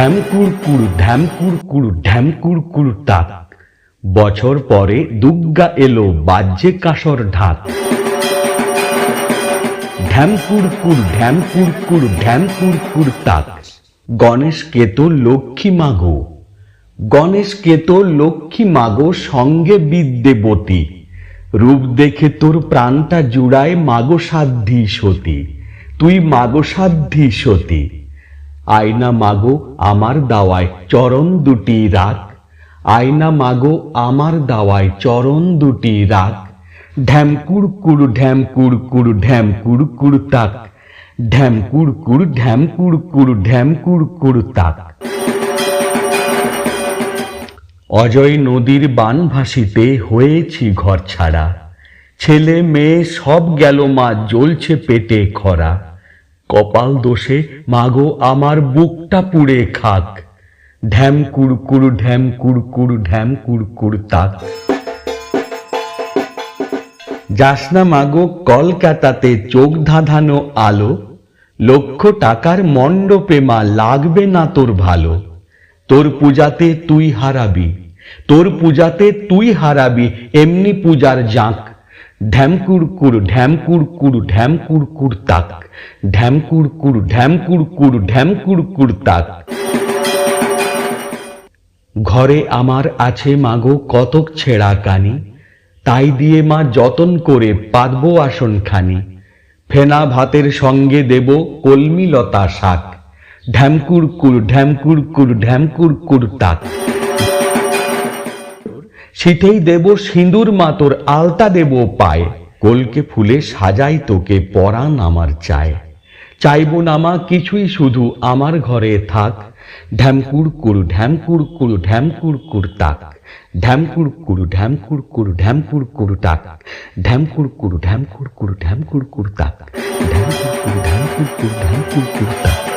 ঢ্যামকুর কুড় ঢ্যামকুর কুড় ঢ্যামকুর কুড় টাক বছর পরে দুগ্গা এলো বাজ্যে কাসর ঢাক ঢ্যামকুর কুড় ঢ্যামকুর কুড় ঢ্যামকুর কুড় তাক গণেশ কেতো লক্ষ্মী মাগো। গণেশ কেতো লক্ষ্মী মাগো সঙ্গে বিদ্যেবতী। রূপ দেখে তোর প্রাণটা জুড়ায় মাগো সাধ্যি সতী। তুই মাগো সাধ্যি সতী। আয়না মাগো আমার দাওয়ায় চরণ দুটি রাখ আয়না মাগো আমার দাওয়ায় চরণ দুটি রাখ ঢ্যামকুর কুড় ঢ্যামকুর কুড় ঢ্যামকুর কুড় তাক। ঢ্যামকুর কুড় ঢ্যামকুর কুড় ঢ্যামকুর কুড় তাক। অজয় নদীর বান ভাসিতে হয়েছি ঘর ছাড়া। ছেলে মেয়ে সব গেল মা, জ্বলছে পেটে খরা। কপাল দোষে, মাগো, আমার বুকটা পুড়ে খাক। ঢ্যাম কুড়কুড় ঢ্যাম কুড়কুড় ঢ্যাম কুড়কুড় তাক। যাস না মাগো, কলকাতাতে চোখ ধাঁধানো আলো। লক্ষ টাকার মণ্ডপে মা, লাগবে না তোর ভালো। তোর পূজাতে তুই হারাবি, তোর পূজাতে তুই হারাবি, এমনি পূজার জাঁক। ঢ্যামকুর কুড় ঢ্যামকুর কুড় ঢ্যামকুর কুড় তাক। ঢ্যামকুর কুড় ঢ্যামকুর কুড় ঢ্যামকুর কুড় তাক। ঘরে আমার আছে মাগো কতক ছেঁড়া কানি, তাই দিয়ে মা যতন করে পাতবো আসন খানি। ফেনা ভাতের সঙ্গে দেব কলমি লতা শাক। ঢ্যামকুর কুড় ঢ্যামকুর কুড় ঢ্যামকুর কুড় তাক। শীতেই দেব সিঁদুর মাতর আলতা দেব পায়ে কলকে ফুলে সাজাই তোকে পরাণ আমার চায় চাইব না মা কিছুই শুধু আমার ঘরে থাক ঢ্যামকুর কুড় ঢ্যামকুর কুড় ঢ্যামকুর কুড় তাক ঢ্যামকুর কুড় ঢ্যামকুর কুড় ঢ্যামকুর কুড় তাক ঢ্যামকুর কুড় ঢ্যামকুর কুড় ঢ্যামকুর কুড় তাক ঢ্যামকুর কুড় ঢ্যামকুর কুড় ঢ্যামকুর কুড় তাক